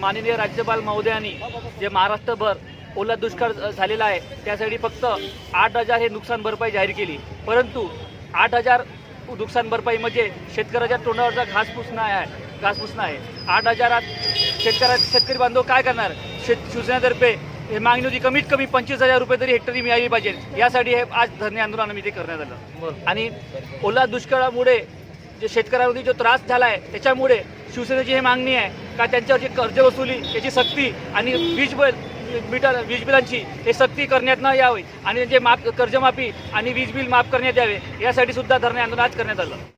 माननीय राज्यपाल महोदयांनी जे महाराष्ट्रभर ओला दुष्काळ झालेला आहे त्यासाठी फक्त आठ हजार हे नुकसान भरपाई जाहीर केली. परंतु आठ हजार नुकसान भरपाई म्हणजे शेतकऱ्याच्या तोंडावरचा घास नाही आहे घासपूस नाही आहे आठ हजारात शेतकऱ्या शेतकरी बांधव काय करणार? शेत शिवसेनेतर्फे हे मागणी होती कमीत कमी पंचवीस हजार रुपये तरी हेक्टरी मिळाली पाहिजे. यासाठी हे आज धरणे आंदोलन आम्ही ते करण्यात आलं. आणि ओला दुष्काळामुळे जे शेतकऱ्यांवरती जो त्रास झाला आहे त्याच्यामुळे शिवसेनेची ही मागणी आहे का त्यांच्यावरची कर्ज वसुली याची सक्ती आणि वीज बिल मीटर वीज बिलांची हे सक्ती करण्यात न यावी आणि त्यांचे माफ कर्जमाफी आणि वीज बिल माफ करण्यात यावे यासाठी सुद्धा धरणे आंदोलन आज करण्यात आलं.